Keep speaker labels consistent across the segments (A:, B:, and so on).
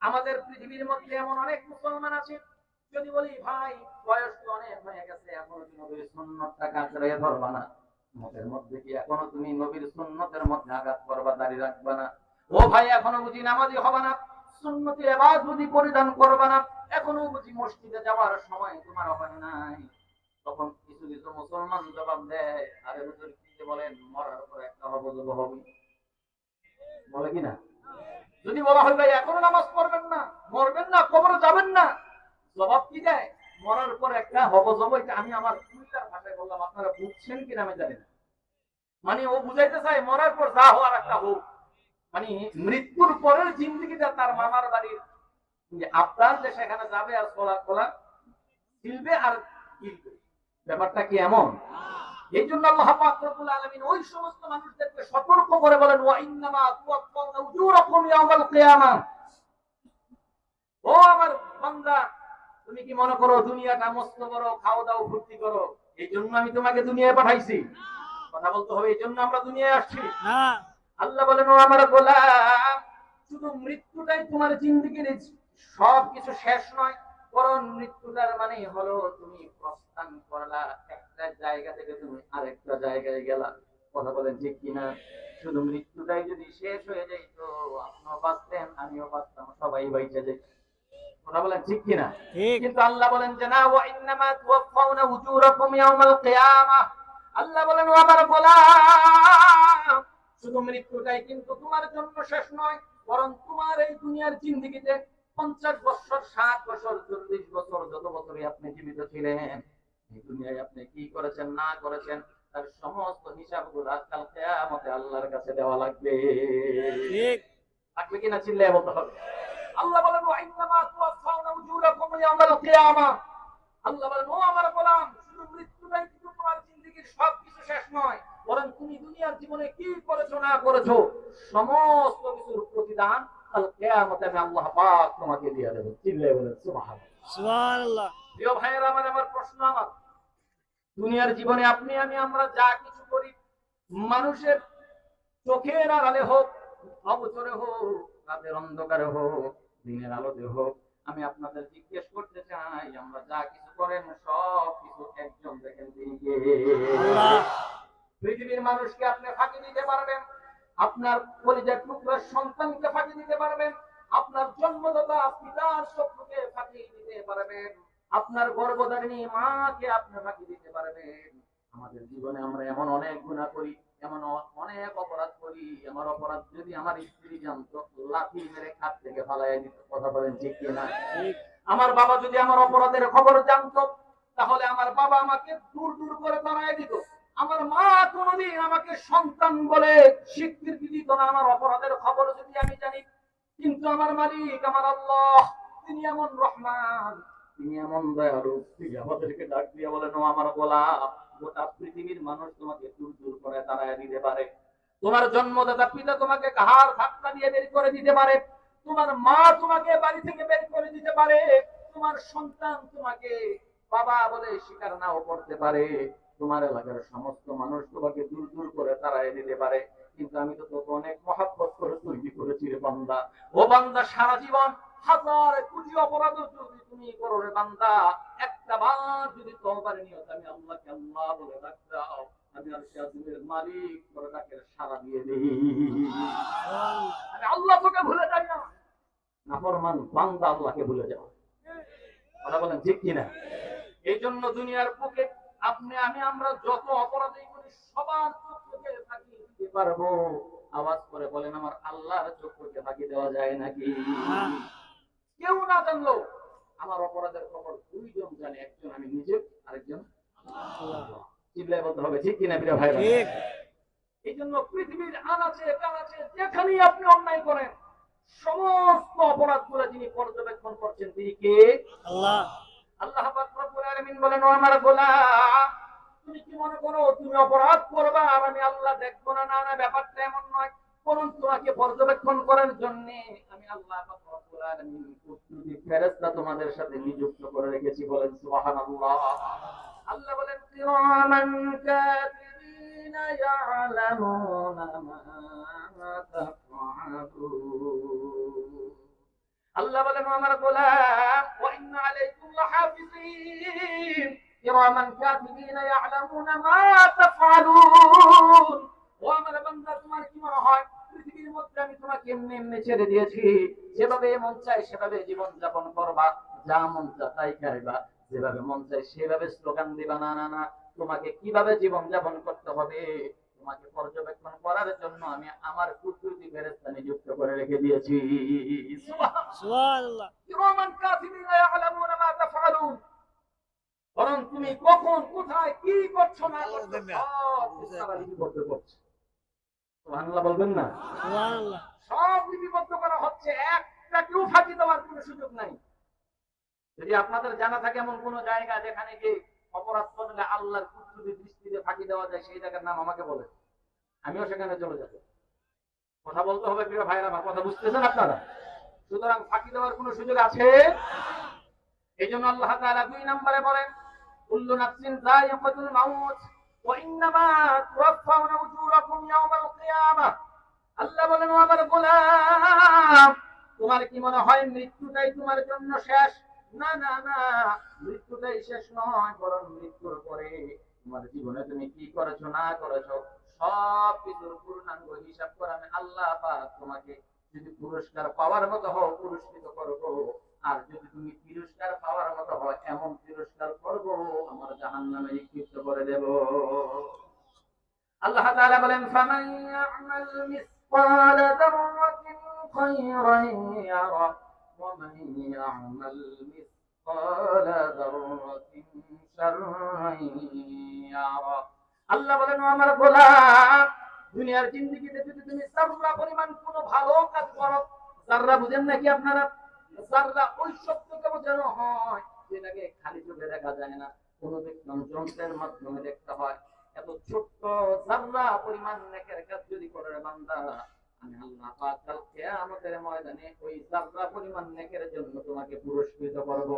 A: আমাদের পৃথিবীর মধ্যে এমন অনেক মুসলমান আছে, যদি বলি, ভাই, বয়স তো অনেক হয়ে গেছে, এখনও না। মতের মধ্যে কি এখনও তুমি নবীর সুন্নতের মধ্যে আঘাত করবা দাঁড়িয়ে রাখবা না? ও ভাই, এখনও বুঝি নামাজি না, সুন্নতি এবার যদি পরিধান করবা না, এখনও বুঝি মসজিদে যাওয়ার সময় তোমার হয় নাই। তখন কিছু কিছু মুসলমান জবাব দেয়, আরে কি বলেন, মরার পর একটা হব হবে বলে কি না? যদি বলা হয় ভাই, এখনও নামাজ পড়বেন না, মরবেন না, কবরে যাবেন না, জবাব কি দেয়? মরার পর একটা হব জব এটা আমি আমার কুইটার ভাষায় বললাম, আপনারা বুঝছেন কিনা আমি জানি না। মানে ও বুঝাইতে চায়, মরার পর যা হওয়ার একটা হোক। মানে মৃত্যুর পরের জিন্দগিটা তার মামার বাড়ির আপনার যে সেখানে যাবে আর খোলা খোলা ছিলবে আর কিলবে ব্যাপারটা কি এমন? এই জন্য আল্লাহ পাক রব্বুল আলামিন ওই সমস্ত মানুষদেরকে সতর্ক করে বলেন ওয়া ইন্নামা তুওয়াফাউনা উজুরাকুম ইয়াওমাল কিয়ামাহ। ও আমার বান্দা তুমি কি মনে করো দুনিয়াটা মস্ত বড় খাও দাও ফুর্তি করো? এই জন্য আমি তোমাকে দুনিয়ায় পাঠাইছি। কথা বলতে হবে এই জন্য আমরা দুনিয়ায় আসছি।
B: না।
A: আল্লাহ বলেন ও আমার গোলাম শুধু মৃত্যুটাই তোমার জিন্দগির সব কিছু শেষ নয় বরং মৃত্যুটার মানে হলো তুমি প্রস্থান করলা একটা জায়গা থেকে তুমি আরেকটা জায়গায় গেলা। কথা বলেন ঠিক কিনা? শুধু মৃত্যুটাই যদি শেষ হয়ে যায় তো আপনিও বাঁচতেন আমিও বাঁচতাম সবাই বাইচে যেত কথা বলেন ঠিক কিনা? কিন্তু আল্লাহ বলেন যে না ওয়া ইন্নামা তুওয়াফাউনা উজুরাকুম ইয়াউমাল কিয়ামাহ আল্লাহ বলেন ও আমার গোলাম শুধু মৃত্যুটাই কিন্তু তোমার জন্য শেষ নয় বরং তোমার এই দুনিয়ার জিন্দগিতে পঞ্চাশ বছর ষাট বছর চল্লিশ বছর যত বছরই আপনি জীবিত ছিলেন দুনিয়ায় আপনি কি করেছেন না করেছেন তার সমস্ত হিসাবগুলো আজকাল কেয়ামতে আল্লাহর কাছে দেওয়া লাগবে।
B: ঠিক।
A: কিনা চিল্লায় বলতে হবে। আল্লাহ বলেন ওয়া ইন্নামা তুওয়াফাউনা উজুরাকুম ইয়াওমাল কিয়ামাহ আল্লাহ বলেন ও আমার গোলাম শুধু মৃত্যুটাই কিন্তু তোমার জিন্দগির সব কিছু শেষ নয়। বরং তুমি দুনিয়ার জীবনে কি করেছ না করেছ সমস্ত কিছুর প্রতিদান কাল কিয়ামতে আমি আল্লাহ পাক তোমাকে দিয়ে দেব। চিল্লায় বলেন সুবহানাল্লাহ।
B: সুবহানাল্লাহ।
A: প্রিয় ভাইয়েরা আমার আমার প্রশ্ন আমার দুনিয়ার জীবনে আপনি আমি আমরা যা কিছু করি মানুষের চোখের আড়ালে হোক অবচরে হোক রাতের অন্ধকারে হোক দিনের আলোতে হোক আমি আপনাদের জিজ্ঞেস করতে চাই আমরা যা কিছু করেন সব কিছু একজন দেখেন তিনি পৃথিবীর মানুষকে আপনি ফাঁকি দিতে পারবেন আপনার পরিচয় টুকরার সন্তানকে ফাঁকি দিতে পারবেন আপনার জন্মদাতা পিতার শত্রুকে ফাঁকি দিতে পারবেন। আপনার গর্ভধারিণী মাকে আপনি ফাঁকি দিতে পারবেন। আমাদের জীবনে আমরা এমন অনেক গুণা করি এমন অনেক অপরাধ করি। আমার অপরাধ যদি আমার স্ত্রী জানতো লাঠি মেরে খাট থেকে ফালাই দিত কথা বলেন ঠিক কিনা? আমার বাবা যদি আমার অপরাধের খবর জানতো তাহলে আমার বাবা আমাকে দূর দূর করে তাড়ায় দিত। আমার মা কোনোদিন আমাকে সন্তান বলে স্বীকৃতি দিত না। আমার অপরাধের খবর যদি আমি জানি কিন্তু আমার মালিক আমার আল্লাহ তিনি এমন রহমান। তিনি এমন দয়ালু তিনি আমাদেরকে ডাক দিয়ে বলেন ও আমার গোলাপ, গোটা পৃথিবীর মানুষ তোমাকে দূর দূর করে তাড়ায় দিতে পারে। তোমার জন্মদাতা পিতা তোমাকে ঘাড় ধাক্কা দিয়ে বের করে দিতে পারে। তোমার মা তোমাকে বাড়ি থেকে বের করে দিতে পারে। তোমার সন্তান তোমাকে বাবা বলে স্বীকার নাও করতে পারে। তোমার এলাকার সমস্ত মানুষ তোমাকে দূর দূর করে তাড়াই দিতে পারে। কিন্তু আমি তো তোকে অনেক মহাব্বত করে তৈরি করেছি রে বান্দা। ও বান্দা, সারা জীবন হাজার কোটি অপরাধ যদি তুমি করো রে বান্দা। একটা বার যদি তোমার নিয়ত আমি আল্লাহকে আল্লাহ বলে রাখতাম আমি মালিক তাকে সারা দিয়ে আল্লাহ তোকে ভুলে যাই না। এই জন্য দুনিয়ার আপনি, আমি, আমরা যত অপরাধী করি, সবার চোখকে দিতে পারব। আওয়াজ করে বলেন, আমার আল্লাহর চোখকে ফাঁকি দেওয়া যায় নাকি। কেউ না জানলো আমার অপরাধের খবর দুইজন জানে একজন আমি নিজে আরেকজন চিল্লায় বলতে হবে ঠিক কিনা প্রিয় ভাই এই জন্য পৃথিবীর আনাচে কানাচে যেখানেই আপনি অন্যায় করেন সমস্ত অপরাধ করে যিনি পর্যবেক্ষণ করছেন তিনি কে?
B: আল্লাহ।
A: আল্লাহ পাক রব্বুল আলামিন বলেন ও আমার গোলাম তুমি কি মনে করো তুমি অপরাধ করবা? আর আমি আল্লাহ দেখব না না না ব্যাপারটা এমন নয়। পর্যবেক্ষণ করার আমি আল্লাহ তোমাদের সাথে নিযুক্ত করে রেখেছি বলেন আল্লাহ বলেন আমার ও আমার বান্দা, তোমার এমনি এমনি ছেড়ে দিয়েছি যেভাবে মন চায় সেভাবে জীবন যাপন করবা। যা মন চায় তাই খাইবা যেভাবে মন চায় সেভাবে স্লোগান দিবা। না না না তোমাকে কীভাবে জীবন যাপন করতে হবে? তোমাকে পর্যবেক্ষণ করার জন্য আমি আমার কুদরতি ফেরেশতা নিযুক্ত করে রেখে দিয়েছি। বরং তুমি কখন কোথায় কি করছ না করছ বলবেন না?
B: সুবহানাল্লাহ।
A: সব লিপিবদ্ধ করা হচ্ছে, একটা কেউ ফাঁকি দেওয়ার কোনো সুযোগ নাই। যদি আপনাদের জানা থাকে এমন কোন জায়গা যেখানে গিয়ে অপরাধ করলে আল্লাহর কুদরতি দৃষ্টিতে ফাঁকি দেওয়া যায়, সেই জায়গার নাম আমাকে বলে আমিও সেখানে চলে যাব। কথা বলতে হবে প্রিয় ভাইরা আমার কথা বুঝতেছেন আপনারা? সুতরাং ফাঁকি দেওয়ার কোনো সুযোগ আছে? এই জন্য আল্লাহ তাআলা দুই নম্বরে বলেন, কুল্লু নাফসিন যায়িকাতুল মাউত, ওয়া ইন্নামা তুওয়াফাউনা উজুরাকুম ইয়াওমাল কিয়ামাহ আল্লাহ বলেন আমার গোলাম, তোমার কি মনে হয় মৃত্যুটাই তোমার জন্য শেষ? না না না, মৃত্যুটাই শেষ নয়, বরং মৃত্যুর পরে তোমার জীবনে তুমি কি করেছ, না করেছ, সব কিছুর পূর্ণাঙ্গ হিসাব করে আমি আল্লাহ পাক তোমাকে যদি পুরস্কার পাওয়ার মতো হও, পুরস্কৃত করব। আর যদি তুমি পুরস্কার পাওয়ার মতো হয় এমন পুরস্কার করব, আমার জাহান নামে নিক্ষিপ্ত করে দেব। আল্লাহ তাআলা বলেন, ফামান ইয়ামাল মিসকাল ওয়া মান ইয়ামাল মিসকাল দাররাতিন শাররান ইয়ারা আল্লাহ বলেন আমার গোলাম, দুনিয়ার জিন্দেগিতে যদি তুমি সাররা পরিমাণ কোনো ভালো কাজ করো, সাররা বুঝেন নাকি আপনারা? সাররা ওই শব্দকে বোঝানো হয়, যেটাকে খালি চোখে দেখা যায় না, কোনো যন্ত্রের মাধ্যমে দেখতে হয়। এত ছোট্ট জাররা পরিমাণ নেকের কাজ যদি করে বান্দা আমি আল্লাহ পাক কাল কিয়ামতের ময়দানে ওই জাররা পরিমাণ নেকের জন্য তোমাকে পুরস্কৃত করব।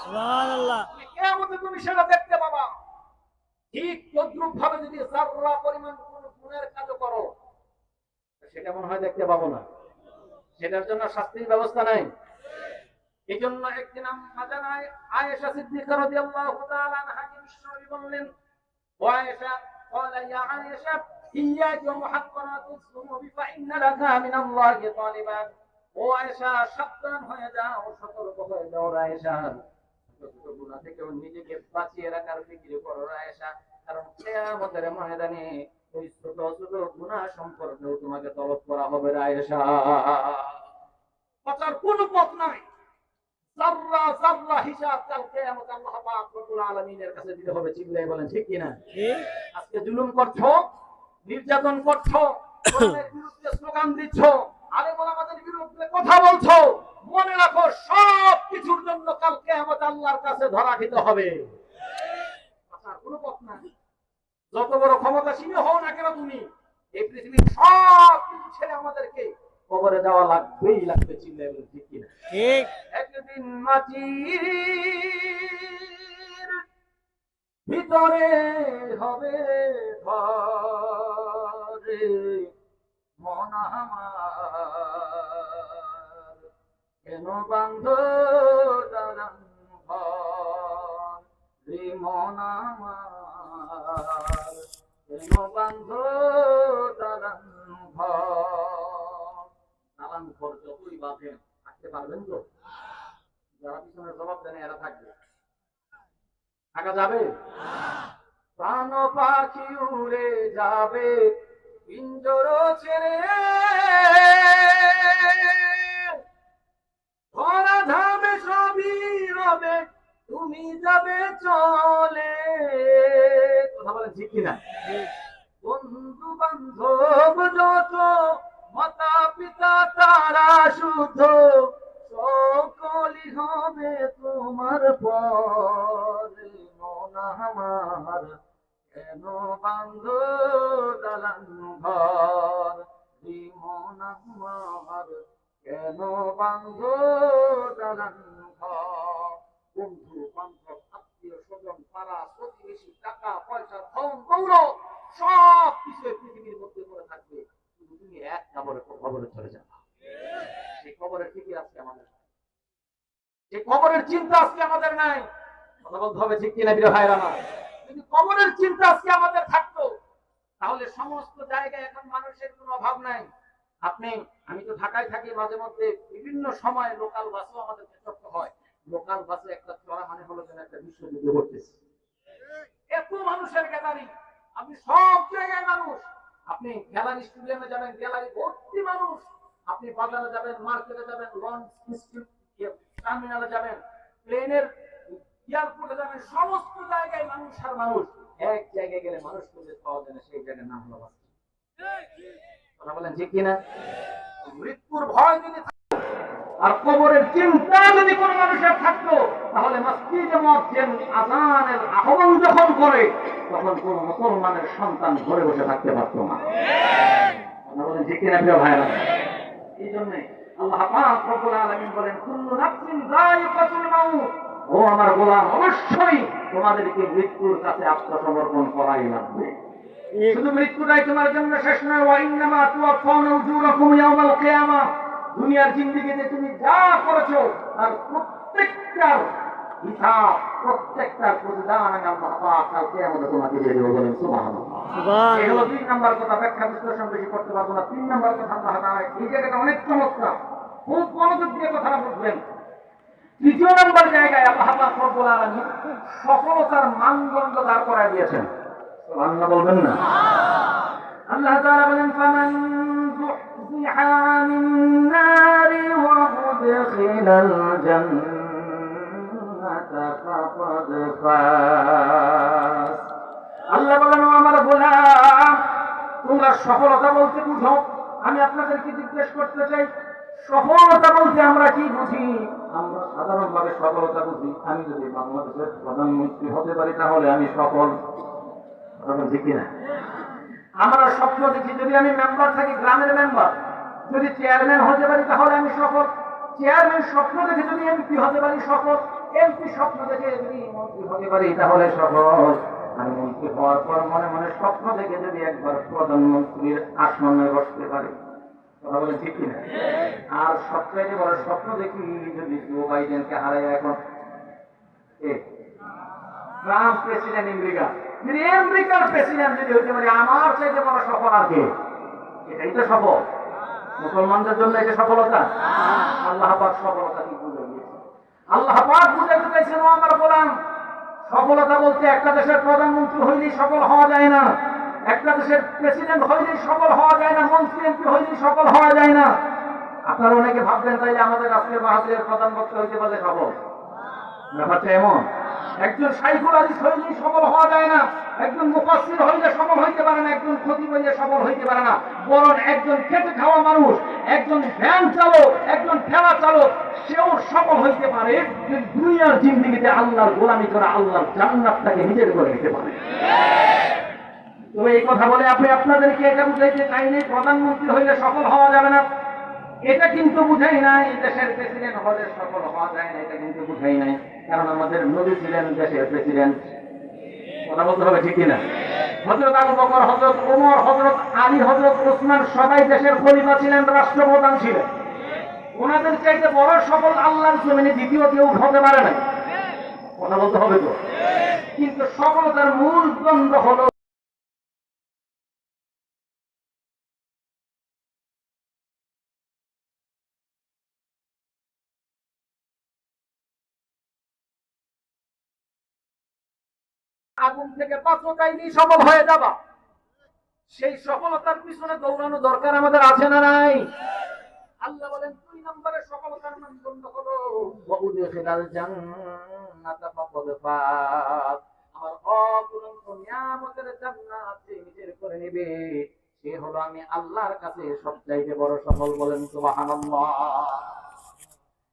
B: সুবহানাল্লাহ।
A: কিয়ামতে তুমি সেটা দেখতে পাবা। ঠিক তদ্রুপ ভাবে যদি জাররা পরিমাণ কোন গুণের কাজ করো সেটা মনে হয় দেখতে পাবো না। সেটার জন্য শাস্তির ব্যবস্থা নাই। এই জন্য একদিন আয়েশা সিদ্দিকা রাদিয়াল্লাহু তাআলা আনহাকে বিশ্বনবী বললেন ও আয়েশা قال يا عائشة إياك ومحقرات الذنوب فإن لك من الله طالبا ও আয়েশা সাবধান হয়ে যাও সতর্ক হয়ে যাও আয়েশা ছোট ছোট গুনাহ থেকেও নিজেকে বাঁচিয়ে রাখার ফিকির করো আয়েশা কারণ কিয়ামতের ময়দানে ওই ছোট ছোট গুনাহ সম্পর্কেও তোমাকে তলব করা হবে আয়েশা বাঁচার কোনো পথ নাই জাররা জাররা হিসাব কাল কিয়ামত আল্লাহ পাক রব্বুল আলামিনের কাছে দিতে হবে চিল্লায় বলেন ঠিক কি না আজকে জুলুম করছ নির্যাতন করছ কোরআনের বিরুদ্ধে স্লোগান দিচ্ছ আমাদের বিরুদ্ধে কথা বলছো মনে রাখো সব কিছুর জন্য কাল কিয়ামত আল্লাহর কাছে ধরা খেতে হবে। বাঁচার কোনো পথ নাই। যত বড় ক্ষমতাশীল হও না কেন তুমি এই পৃথিবীর সব কিছু ছেড়ে আমাদেরকে কবরে যাওয়া লাগবেই লাগবে চিল্লায় বলে ঠিক কিনা?
B: ঠিক।
A: একদিন মাটির ভিতরে হবে ঘরে মন আমার কেন বান্ধ ঘর? রে মন আমার কেন বান্ধ ঘর? দালান ঘর যতই বাঁধেন থাকতে পারবেন তো? যারা পিছনে জবাব দেন এরা থাকবে। থাকা যাবে? প্রাণ পাখি উড়ে যাবে পিঞ্জর ছেড়ে। ধরা ধামে সবই রবে তুমি যাবে চলে। কথা বলেন ঠিক কিনা? বন্ধু বান্ধব যত পিতা তারা শুদ্ধ। সকলই হবে তোমার পরে। আমার কেন বান্ধ দালান ঘর? মন আমার কেন বান্ধ দালান ঘর? বন্ধু, বান্ধব, আত্মীয় স্বজন, পাড়া, প্রতিবেশী, টাকা, পয়সা, ধন দৌলত সব কিছু পৃথিবীর মধ্যে করে থাকবে। কবরের চিন্তা আজকে আমাদের থাকতো, তাহলে সমস্ত জায়গায় এখন মানুষের অভাব নাই। আপনি, আমি তো ঢাকায় থাকি মাঝে মধ্যে বিভিন্ন সময় লোকাল বাসও আমাদের হয়। লোকাল বাসে একটা চড়া মানে হলো যেন একটা বিশ্বযুদ্ধ করতেছে এত মানুষের গ্যালারি আপনি সব জায়গায় মানুষ। আপনি গ্যালারি স্টুডিয়ামে যাবেন গ্যালারি ভর্তি মানুষ। আপনি বাজারে যাবেন, মার্কেটে যাবেন, লঞ্চ টার্মিনালে যাবেন, প্লেনের এয়ারপোর্টে যাবেন, সমস্ত জায়গায় মানুষ আর মানুষ। এক জায়গায় গেলে মানুষ খুঁজে পাওয়া যায় না, সেই জায়গার নাম হলো কথা বলেন যে কিনা? মৃত্যুর ভয় যদি আর কবরের চিন্তা যদি কোনো মানুষের থাকতো তাহলে মসজিদে মসজিদ আজানের আহ্বান যখন করে তখন কোন মুসলমানের সন্তান ঘরে বসে থাকতে পারতো না। বলেন ঠিক কিনা প্রিয় ভাইরা এই জন্য আল্লাহ পাক রব্বুল আলামিন বলেন কুল্লু নাফসিন যায়িকাতুল মাউত। ও আমার গোলাম অবশ্যই তোমাদেরকে মৃত্যুর কাছে আত্মসমর্পণ করাই লাগবে। শুধু মৃত্যুটাই তোমার জন্য শেষ নয় ওয়াইন্নামা উজুরাকুম ইয়াওমাল দুনিয়ার জিন্দেগিতে তুমি যা করেছ তার প্রত্যেকটার হিসাব প্রত্যেকটার প্রতিদান আমি আল্লাহ পাক কাল কিয়ামতে তোমাকে দিয়ে দেবো বলেন সুবহানাল্লাহ।
B: সুবহান
A: এই দুই নাম্বার কথা ব্যাখ্যা বিশ্লেষণ বেশি করতে পারব না। তিন নাম্বার কথা আল্লাহ তাআলা এই জায়গাটা অনেক চমৎকার। খুব মনোযোগ দিয়ে কথাটা বুঝবেন। তৃতীয় নম্বর জায়গায় আল্লাহ পাক রব্বুল আলামিন সফলতার মানদণ্ড দাঁড় করায় দিয়েছেন। সুবহানাল্লাহ বলবেন না? আল্লাহ তাআলা বলেন ফামান زحزح عن النار وأدخل الجنة فقد فاز আল্লাহ বলেন "ও আমার গোলাম তোমরা সফলতা বলতে বুঝো আমি আপনাদেরকে জিজ্ঞেস করতে চাই সফলতা বলতে আমরা কি বুঝি আমরা সাধারণভাবে সফলতা বুঝি আমি যদি বাংলাদেশের প্রধানমন্ত্রী হতে পারি তাহলে আমি সফল কথা বলছি কিনা আমরা স্বপ্ন দেখি, যদি আমি মেম্বার থাকি, গ্রামের মেম্বার যদি চেয়ারম্যান হতে পারি, তাহলে আমি সফল চেয়ারম্যান স্বপ্ন দেখে যদি এমপি হতে পারি সফল এমপি স্বপ্ন দেখে যদি মন্ত্রী হতে পারি, তাহলে সফল আমি মন্ত্রী হওয়ার পর মনে মনে স্বপ্ন দেখে যদি একবার প্রধানমন্ত্রীর আসনে বসতে পারি। কথা বলে আর সবচাইতে বড় স্বপ্ন দেখি যদি জো বাইডেনকে হারাই এখন। Trump president America. যদি আমেরিকার প্রেসিডেন্ট যদি হইতে পারে, আমার চাইতে বড় সফল আর কে? এটাই তো সফল। মুসলমানদের জন্য এটা সফলতা? আল্লাহ পাক সফলতা কি বুঝে আল্লাহ পাক বুঝে দিয়েছেন ও আমার গোলাম। সফলতা বলতে একটা দেশের প্রধানমন্ত্রী হইলেই সফল হওয়া যায় না। একটা দেশের প্রেসিডেন্ট হইলেই সফল হওয়া যায় না। মন্ত্রী এমপি হইলেই সফল হওয়া যায় না। আপনারা অনেকে ভাববেন তাইলে আমাদের আজকের বাহাদুরের প্রধান বক্তা হইতে পারলে সফল। ব্যাপারটা এমন। একজন সাইফুল আলী হইলেই সফল হওয়া যায় না, একজন মুফাসসির হইলে সফল হইতে পারে না, একজন খতিব হইলে সফল হইতে পারে না। বরং একজন খেটে খাওয়া মানুষ, একজন ভ্যান চালক, একজন ঠেলা চালক, সেও সফল হইতে পারে দুনিয়ার জিন্দিগিতে আল্লাহর গোলামি করে আল্লাহর জান্নাতটাকে নিজের করে নিতে পারে। তো এই কথা বলে আপনি আপনাদেরকে এটা বুঝাইতে চাইনি প্রধানমন্ত্রী হইলে সফল হওয়া যাবে না। এটা কিন্তু বুঝাই নাই, দেশের প্রেসিডেন্ট হলে সফল হওয়া যায় না, এটা কিন্তু বুঝাই নাই। কারণ আমাদের নবী ছিলেন, দেশের প্রেসিডেন্ট কথা বলতে হবে ঠিক কিনা? হজরত আবু বকর হজরত ওমর হজরত আলী হজরত ওসমান সবাই দেশের খলিফা ছিলেন, রাষ্ট্রপ্রধান ছিলেন। ওনাদের চাইতে বড় সফল আল্লাহর জমিনে দ্বিতীয় কেউ হতে পারে না কথা বলতে হবে তো? কিন্তু সফলতার মূল দ্বন্দ্ব হলো আগুন থেকে পাত্রকাইনি সফল হয়ে যাবা। সেই সফলতার পিছনে দৌড়ানো দরকার আমাদের আছে না নাই? আল্লাহ বলেন, দুই নম্বরের সফলতার মানদণ্ড হলো ওয়াউদখিলাল জান্নাতা ফাকাদ ফাজ আমার অপরন্ত নিয়ামতের জান্নাত যে নিজের করে নেবে, সে হলো আমি আল্লাহর কাছে সবচাইতে বড় সফল বলেন সুবহানাল্লাহ।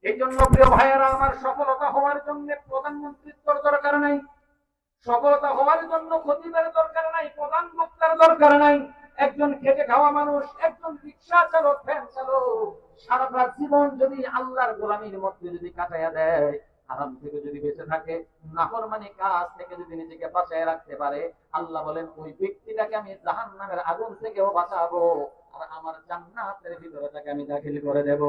A: এই জন্য প্রিয় ভাইয়েরা, আমার সফলতা হওয়ার জন্য প্রধানমন্ত্রিত্বর দরকার নাই। সফলতা হওয়ার জন্য খতিবের দরকার নাই, প্রধান বক্তার দরকার নাই। একজন খেটে খাওয়া মানুষ, একজন রিক্সা চালক, ভ্যান চালক, সারাটা জীবন যদি আল্লাহর গোলামির মধ্যে যদি কাটাইয়া দেয় হারাম থেকে যদি বেঁচে থাকে, নাফরমানি কাজ থেকে যদি নিজেকে বাঁচায় রাখতে পারে, আল্লাহ বলেন, ওই ব্যক্তিটাকে আমি জাহান্নামের আগুন থেকেও বাঁচাবো, আর আমার জান্নাতের ভিতরে তাকে আমি দাখিল করে দেব।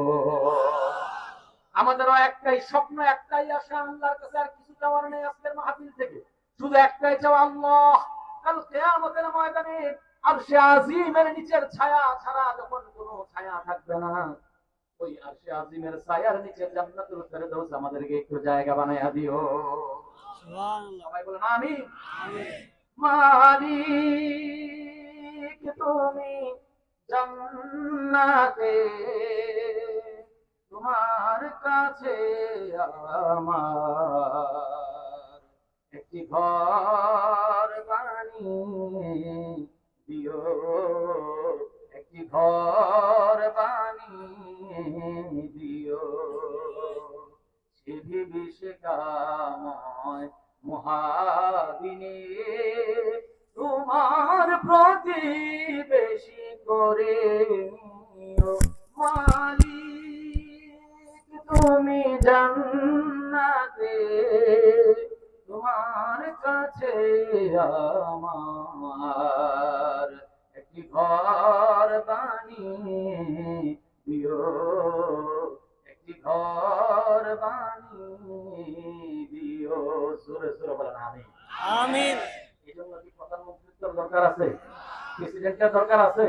A: আমাদেরও একটাই স্বপ্ন, একটাই আশা, আল্লাহর কাছে আর কিছু চাওয়ার নেই আজকের মাহফিল থেকে। শুধু একটাই চাওয়া আল্লাহ। কাল কিয়ামতের ময়দানে আরশে আজিমের নিচের ছায়া ছাড়া যখন কোনো ছায়া থাকবে না ওই আরশে আজিমের ছায়ার নিচে জান্নাতুল আমাদেরকে একটু জায়গা বানায়া দিও। সবাই বলেন আমি মালিক তুমি জান্নাতে তোমার কাছে আমার একটি ঘর বানিয়ে দিও। একটি ঘর বানিয়ে দিও। সিধি বিশ্বকাময় মহাদিনে তোমার প্রতি বেশি করে নিও। মালিক, তুমি জান্নাতে কাছে আমার। একটি ঘর বানিয়ে দিও একটি ঘর বানিয়ে দিও সুরে সুরে বলেন আমি
B: আমিন।
A: এই জন্য কি প্রধানমন্ত্রীর দরকার আছে? প্রেসিডেন্টের দরকার আছে?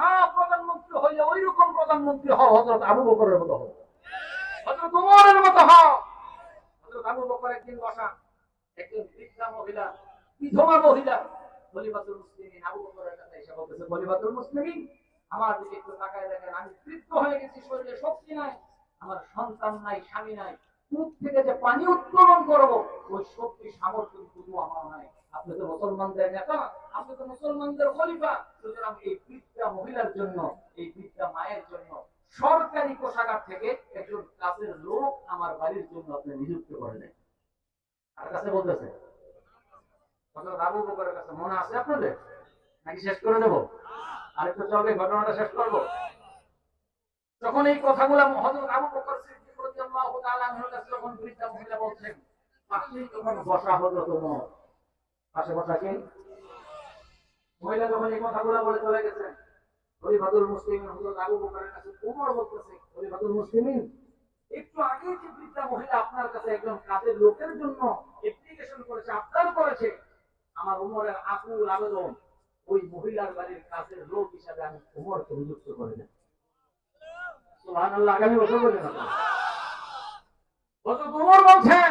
A: হ্যাঁ প্রধানমন্ত্রী হইলে ওই রকম প্রধানমন্ত্রী হও হজরত আবু বকরের মতো হও হজরত উমরের মতো হও হজরত আবু বকর একদিন বসা একজন বৃদ্ধা মহিলা বিধবা মহিলা খলিফাতুল মুসলিমিন আবু বকরের কাছে এসে বলতেছে খলিফাতুল মুসলিমিন আমার দিকে একটু তাকায় দেখেন আমি বৃদ্ধ হয়ে গেছি শরীরে শক্তি নাই আমার সন্তান নাই স্বামী নাই কূপ থেকে যে পানি উত্তোলন করব সরকারি কোষাগার থেকে একজন কাছের লোক আমার বাড়ির জন্য আপনি নিযুক্ত করে দেন। আর কাছে বলতেছে? আবু বকরের কাছে মনে আছে আপনাদের? নাকি শেষ করে দেব আরেকটু চলবে, ঘটনাটা শেষ করব। যখন এই কথাগুলো হযরত আবু বকর সিদ্দিক রাদিয়াল্লাহু তাআলা যখন বৃদ্ধা মহিলা বলছেন আপনার কাছে একজন কাজের লোকের জন্য করেছে আবদার করেছে আমার উমরের আকুল আবেদন ওই মহিলার বাড়ির কাজের লোক হিসাবে আমি উমরকে নিযুক্ত করে দেব আগামী বছর বলে না বলছেন।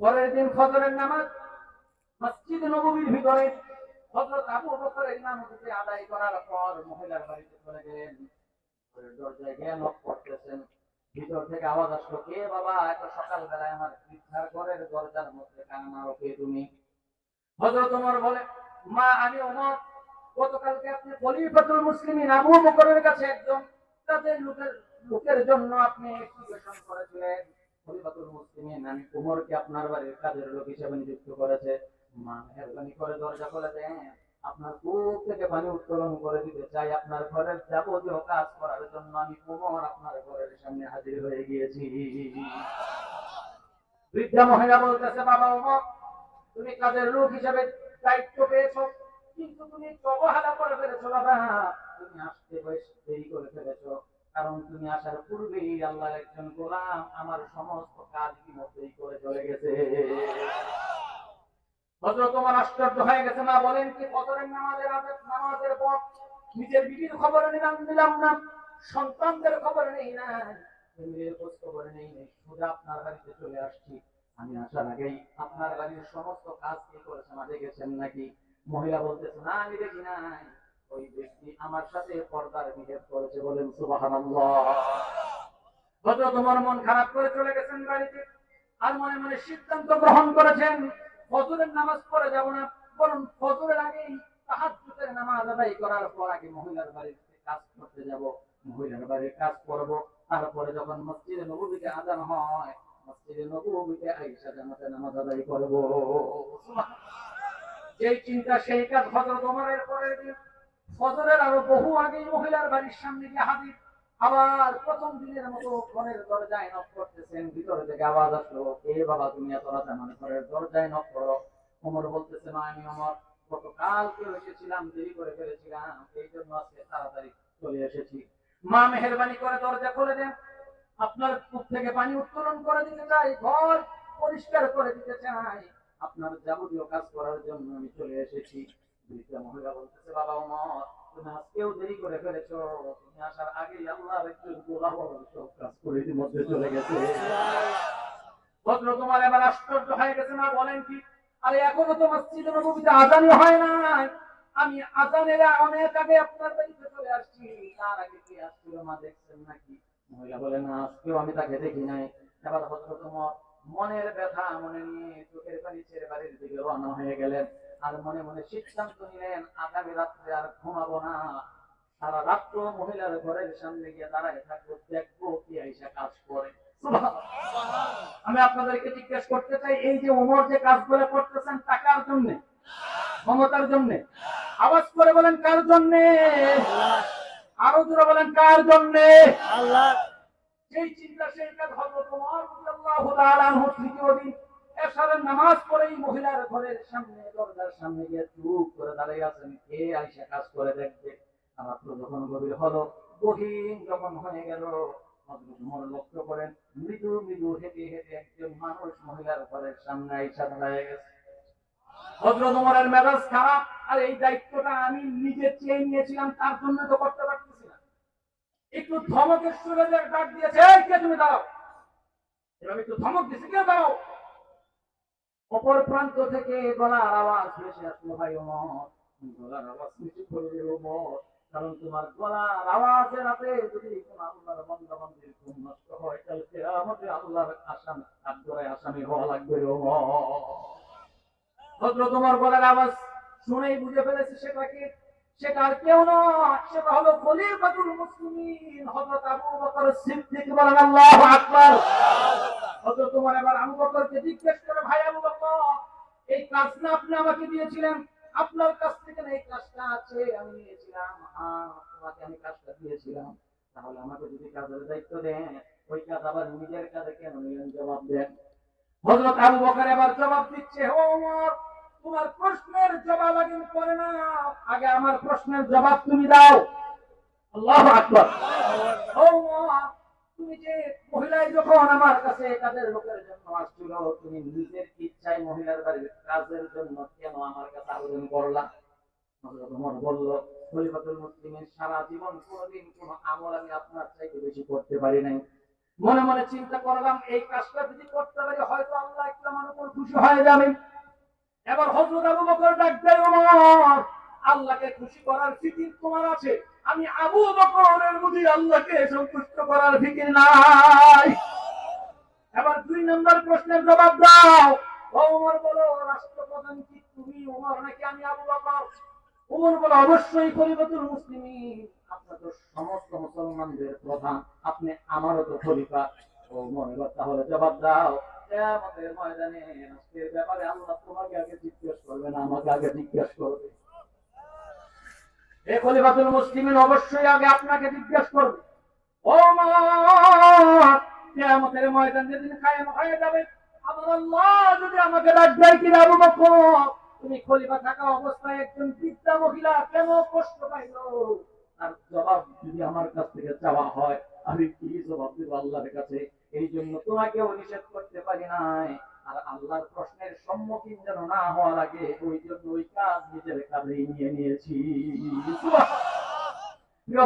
A: পরের দিন ফজরের নামাজ মসজিদ নববীর ভিতরে হযরত আবু ইমামতিতে আদায় করার পর মহিলার বাড়িতে চলে গেলেন। দরজায় গিয়ে করতেছেন। ভিতর থেকে আওয়াজ আসলো কে বাবা, এত আমার বৃদ্ধার ঘরের দরজার মধ্যে কে তুমি? হযরত ওমর বলে, মা, আমি ওমর। গতকালকে আপনি খলিফাতুল মুসলিমিন আবু বকরের কাছে একদম তাদের লোকের লোকের জন্য আপনি করেছিলেন। খলিফাতুল মুসলিমিন আমি ওমরকে আপনার বাড়ির কাজের লোক হিসেবে নিযুক্ত করেছে। মেহরবানি করে দরজা খুলে দেন। আপনার কূপ থেকে পানি উত্তোলন করে দিতে চাই। আপনার ঘরের যাবতীয় কাজ করার জন্য আমি কোমর আপনার ঘরের সামনে হাজির হয়ে গিয়েছি। বৃদ্ধা মহিলা বলতেছে, বাবা ওমর তুমি কাজের লোক হিসাবে দায়িত্ব পেয়েছ, কিন্তু তুমি অবহেলা করে ফেলেছো বাবা। তুমি আসতে বেশ দেরি করে ফেলেছো। কারণ তুমি আসার পূর্বেই আল্লাহ একজন গোলাম আমার সমস্ত কাজ ইতিমধ্যেই করে চলে গেছে। আশ্চর্য হয়ে গেছে, মা বলেন কি নামাজের নামাজের পর নিজের খবর নিলাম দিলাম না, সন্তানদের খবর নেই, না ফ্যামিলির খোঁজ খবর নেই আপনার বাড়িতে চলে আসছি। আমি আসার আগেই আপনার বাড়ির সমস্ত কাজ কি করেছে, মা দেখেছেন নাকি? মহিলা বলতেছে, না, আমি দেখি নাই। ওই ব্যক্তি আমার সাথে পর্দার করেছে বলেন হযরত তোমার মন খারাপ করে চলে গেছেন বাড়িতে আর মনে মনে সিদ্ধান্ত গ্রহণ করেছেন, ফজরের নামাজ পড়ে যাব না, বরং ফজরের আগেই তাহাজ্জুদের নামাজ আদায় করার পর আগে মহিলার বাড়িতে কাজ করতে যাব, মহিলার বাড়ির কাজ করব, তারপরে যখন মসজিদে নবীতে আজান হয়, মসজিদে নবীতে আইসা জামাতে নামাজ আদায় করব। যেই চিন্তা, সেই কাজ হজরত ওমরের পরের দিন ফজরের আরও বহু আগে মহিলার বাড়ির সামনে গিয়ে হাজির। আবার প্রথম দিনের মতো ঘরের দরজায় নক করতেছেন, ভিতরে থেকে আওয়াজ আসলো কে বাবা, তুমি এত রাতে আমার ঘরের দরজায় নক করো? ওমর বলতেছে, মা, আমি অমর গতকালকে এসেছিলাম, দেরি করে ফেলেছিলাম, এই জন্য আজকে তাড়াতাড়ি চলে এসেছি। মা, মেহরবানি করে দরজা খুলে দেন। আপনার কূপ থেকে পানি উত্তোলন করে দিতে চাই, ঘর পরিষ্কার করে দিতে চাই। আপনার যাবতীয় কাজ করার জন্য আমি চলে এসেছি। মহিলা বলেন আজানই হয় নাই। আমি আজানের অনেক আগে আপনার বাড়িতে চলে আসছি। তার আগে কি আসছিল, মা, দেখছেন নাকি? মহিলা বলে, না, আজকেও আমি তাকে দেখি নাই। এবার ভদ্র তোমার মনের ব্যথা মনে নিয়ে চোখের পানি ছেড়ে বাড়ির দিকে রওনা হয়ে গেলেন। আর মনে মনে সিদ্ধান্ত নিলেন আগামী রাত্রে আর ঘুমাবো না। সারা রাত্র মহিলার ঘরের সামনে গিয়ে দাঁড়ায় থাকব দেখব কি আইসা কাজ করে। আমি আপনাদেরকে জিজ্ঞেস করতে চাই এই যে ওমর যে কাজগুলো করতেছেন টাকার জন্য ক্ষমতার জন্য আওয়াজ করে বলেন কার জন্য? আরও জোরে বলেন কার জন্য?
B: আল্লাহ।
A: সেই চিন্তা সেই কাজ ওমর রাদিয়াল্লাহু তাআলা তৃতীয় দিন নামাজ পড়েই মহিলার ঘরের সামনে মৃদু মৃদু হেঁটে হেঁটে একজন মানুষ মহিলার ঘরের সামনে আইসা দাঁড়িয়ে গেছে। মেজাজ খারাপ আর এই দায়িত্বটা আমি নিজে চেয়ে নিয়েছিলাম তার জন্য তো করতে পারতেছি না একটু ধমকের সুরে ডাক দিয়েছে "এই, কে তুমি এবার একটু ধমক দিয়েছে কে দাঁড়াও? অপর প্রান্ত থেকে গলার আওয়াজ ভেসে আসলো, ভাই ওমর গলার আওয়াজ নিচু করবে ওমর কারণ তোমার গলার আওয়াজের রাতে যদি কোন আল্লাহর বান্দা বান্দির ঘুম নষ্ট হয়, তাহলে আমাদের আল্লাহর আসামি আগ্রহে আসামি হওয়া লাগবে ওমর ভদ্র তোমার গলার আওয়াজ শুনেই বুঝে ফেলেছে সেটা কি সেটা আর কেউ নয় সেটা হলো খলিফাতুল মুসলিমিন, হযরত আবু বকর সিদ্দিক বলেন, আল্লাহু আকবার। হযরত তোমার এবার আবু বকরকে জিজ্ঞেস করে, ভাই আবু বকর, এই কাজটা আপনি আমাকে দিয়েছিলেন। আপনার কাছ থেকে না এই কাজটা আছে, আমি নিয়েছিলাম। তোমাকে আমি কাজটা দিয়েছিলাম। তাহলে আমাকে যদি কাজের দায়িত্ব দেন, ওই কাজ আবার নিজের কাজে কেন নিলেন জবাব দেন? হযরত আবু বকর এবার জবাব দিচ্ছে, ও ওমর, তোমার প্রশ্নের জবাব আগে করে না। আগে আমার প্রশ্নের জবাব তুমি দাও। আল্লাহু আকবার। ও ওমর বেশি করতে পারি নাই। মনে মনে চিন্তা করলাম, এই কাজটা যদি করতে পারি, হয়তো আল্লাহ একটু আমার খুশি হয়ে যাবে। এবার হযরত আবু বকর আল্লাহকে খুশি করার ফিকির তোমার আছে? আমি আবু বকরের মধ্যে আল্লাহকে সন্তুষ্ট করার ফিকির নাই। এবার দুই নম্বর প্রশ্নের জবাব দাও। ও ওমর বলো, রাষ্ট্রপ্রধান কি তুমি? ওমর নাকি আমি আবু বকর? ওমর বলো, অবশ্যই খলিফাতুল মুসলিমিন। আপনার তো সমস্ত মুসলমানদের প্রধান, আপনি আমারও তো খলিফা। ওমর, এবার তাহলে জবাব দাও। ময়দানে ব্যাপারে আল্লাহ তোমাকে আগে জিজ্ঞেস করবে না আমাকে আগে জিজ্ঞেস করবে এ খলিফাতুল মুসলিমিন অবশ্যই আগে আপনাকে জিজ্ঞেস করবে। ও মা ময়দান যেদিন কায়েম হয়ে যাবে আমার আল্লাহ যদি আমাকে ডাক দেয় কি আবু তুমি খলিফা থাকা অবস্থায় একজন বৃদ্ধা মহিলা কেন কষ্ট পাইল? আর জবাব যদি আমার কাছ থেকে চাওয়া হয়, আমি কি জবাব দেবো আল্লাহর কাছে? এই জন্য তোমাকেও নিষেধ করতে পারি নাই। আর আল্লাহর প্রশ্নের সম্মুখীন যেন না হওয়া লাগে, ওই জন্য ওই কাজ নিজের কাঁধেই নিয়ে নিয়েছি।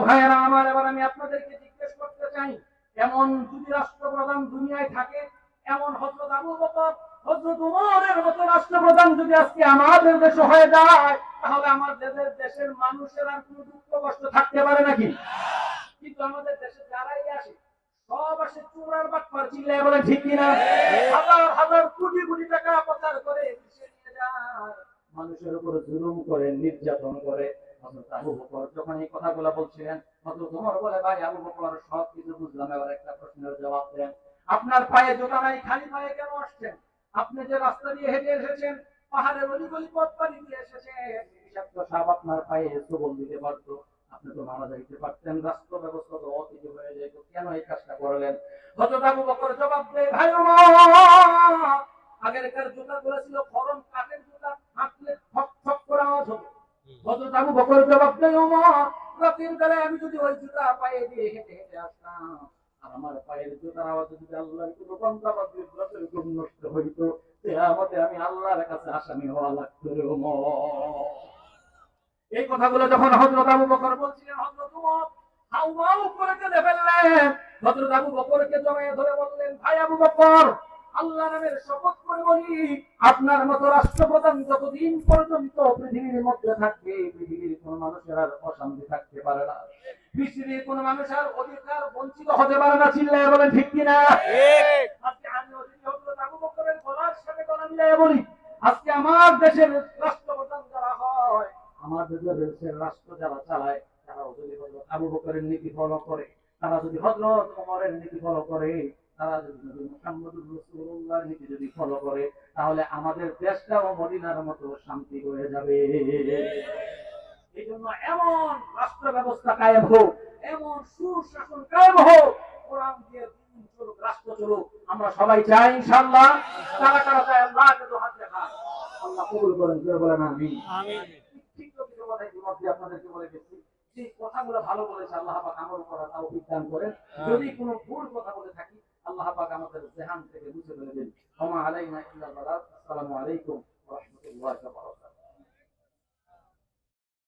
A: ভাইয়েরা, আমার এবার আমি আপনাদেরকে জিজ্ঞেস করতে চাই, এমন যদি রাষ্ট্রপ্রধান দুনিয়ায় থাকে, এমন হজরত আবু বকর হজরত উমরের মতো রাষ্ট্রপ্রধান যদি আজকে আমাদের দেশে হয়ে যায়, তাহলে আমাদের দেশের মানুষের আর কোনো দুঃখ কষ্ট থাকতে পারে নাকি? কিন্তু আমাদের দেশে যারাই আসে সব আসে বলে মানুষের উপর জুলুম করে, নির্যাতন করে। যখন এই কথাগুলো বলছিলেন, হযরত বলে, ভাই, আবু বকর সব কিছু বুঝলাম। এবার একটা প্রশ্নের জবাব দেন। আপনার পায়ে জুতা নাই, খালি পায়ে কেন আসছেন? আপনি যে রাস্তা দিয়ে হেঁটে এসেছেন, পাহাড়ের অলি গলি পথ পাড়ি দিয়ে এসেছেন। বিষাক্ত আপনার পায়ে সবল দিতে পারতো আপনি তো মারা যাইতে পারতেন রাষ্ট্র ব্যবস্থা তো অতীত হয়ে কেন এই কাজটা করলেন? হযরত আবু বকর জবাব দেয় ভাই আগেরকার জুতা কাঠের জুতা হাঁটলে ঠক ঠক করে আওয়াজ হতো হযরত আবু বকর জবাব দেয় রাতের বেলায় আমি যদি ওই জুতা পায়ে দিয়ে হেঁটে হেঁটে আসতাম আর আমার পায়ের জুতার আওয়াজে যদি আল্লাহর কোনো বান্দা বা বিদ্রোহের গুণ নষ্ট হইতো তেয়ামতে আমি আল্লাহর কাছে আসামি হওয়া লাগতো রে এই কথাগুলো যখন হযরত আবু বকর বলছিলেন হযরত হাউ মাউ করে ফেললেন হযরত আবু বকরকে জড়িয়ে ধরে বললেন ভাই আবু বকর আল্লাহ নামের শপথ করে বলি আপনার মতো রাষ্ট্রপ্রধান যতদিন পর্যন্ত পৃথিবীর মধ্যে থাকবে পৃথিবীর কোন মানুষের আর অশান্তি থাকতে পারে না। পৃথিবীর কোন মানুষের অধিকার বঞ্চিত হতে পারে না চিল্লায় বলেন ঠিক কিনা? আজকে আমি অতিথি হজরত আবু বকরের গলার সাথে গলা মিলিয়ে বলি আজকে আমার দেশের রাষ্ট্রপ্রধান যারা হয় আমাদের দেশের রাষ্ট্র যারা চালায় যদি হজরত আবু বকরের নীতি ফলো করে তারা যদি হজরত ওমরের নীতি ফলো করে তারা যদি মুহাম্মদুর রাসূলুল্লাহর নীতি যদি ফলো করে তাহলে আমাদের দেশটাও মদিনার মতো শান্তি হয়ে যাবে। এই জন্য এমন রাষ্ট্র ব্যবস্থা কায়েম হোক এমন সুশাসন কায়েম হোক কোরআন দিয়ে রাষ্ট্র চলুক আমরা সবাই চাই ইনশাআল্লাহ কারা কারা চাই আল্লাহ কিন্তু হাত দেখা। আল্লাহ কবুল করেন বলেন আমি
B: আমিন।
A: ঠিক তো কিছু আপনাদেরকে বলে গেছি যে কথাগুলো ভালো বলেছে আল্লাহ পাক আমল করা তাও বিজ্ঞান করেন। যদি কোনো ভুল কথা বলে থাকি আল্লাহ পাক আমাদের জেহান থেকে মুছে ফেলে দিন। ক্ষমা আলাইনা আসসালামু আলাইকুম ওয়া রাহমাতুল্লাহি ওয়া বারাকাতুহু।